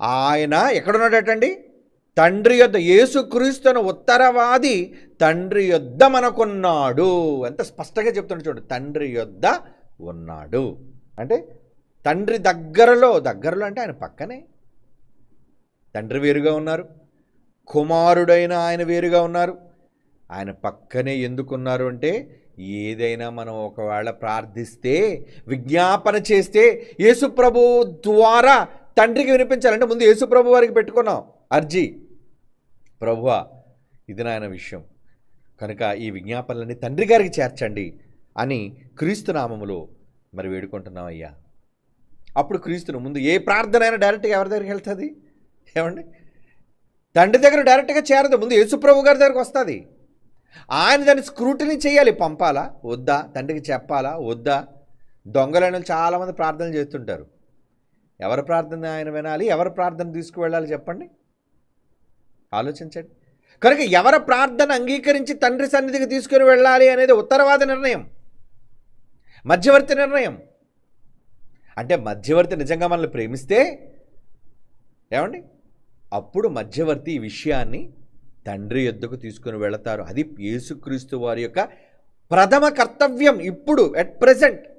ఆయన ఎక్కడున్నాడటండి? తండ్రి యొద్ద యేసుక్రీస్తును ఉత్తరవాది తండ్రి యొద్ద మనకున్నాడు. ఎంత స్పష్టంగా చెప్తున్నాడు చూడు. తండ్రి యొద్ద ఉన్నాడు. అంటే తండ్రి దగ్గరలో దగ్గరలో అంటే ఆయన పక్కనే. తండ్రి వేరుగా ఉన్నారు. కుమారుడైన ఆయన వేరుగా ఉన్నారు. ఆయన పక్కనే ఎందుకున్నారు అంటే ఏదైనా మనం ఒకవేళ ప్రార్థిస్తే విజ్ఞాపన చేస్తే యేసుప్రభు ద్వారా తండ్రికి వినిపించాలంటే ముందు యేసుప్రభు వారికి పెట్టుకున్నాం. అర్జీ. ప్రభువా ఇది నాయన విషయం. కనుక ఈ విజ్ఞాపనలన్నీ తండ్రి గారికి చేర్చండి అని క్రీస్తు నామములో మరి వేడుకుంటున్నాం అయ్యా. అప్పుడు క్రీస్తును ముందు ఏ ప్రార్థన అయినా డైరెక్ట్గా ఎవరి దగ్గరికి వెళ్తుంది? ఏమండి? తండ్రి దగ్గర డైరెక్ట్గా చేరదు. ముందు యేసుప్రభు గారి దగ్గరకు వస్తుంది. ఆయన దాన్ని స్క్రూటిని చేయాలి. పంపాలా? వద్దా? తండ్రికి చెప్పాలా? వద్దా? దొంగలైన చాలామంది ప్రార్థనలు చేస్తుంటారు. ఎవరి ప్రార్థన ఆయన వినాలి ఎవరి ప్రార్థన తీసుకువెళ్ళాలి చెప్పండి? ఆలోచించండి. కనుక ఎవరి ప్రార్థన అంగీకరించి తండ్రి సన్నిధికి తీసుకుని వెళ్ళాలి అనేది ఉత్తరవాద నిర్ణయం. మధ్యవర్తి నిర్ణయం. అంటే మధ్యవర్తి నిజంగా మనల్ని ప్రేమిస్తే ఏమండి? అప్పుడు మధ్యవర్తి ఈ విషయాన్ని తండ్రి ఎద్దుకు తీసుకుని వెళతారు. అది యేసుక్రీస్తు వారి యొక్క ప్రథమ కర్తవ్యం. ఇప్పుడు ఎట్ ప్రజెంట్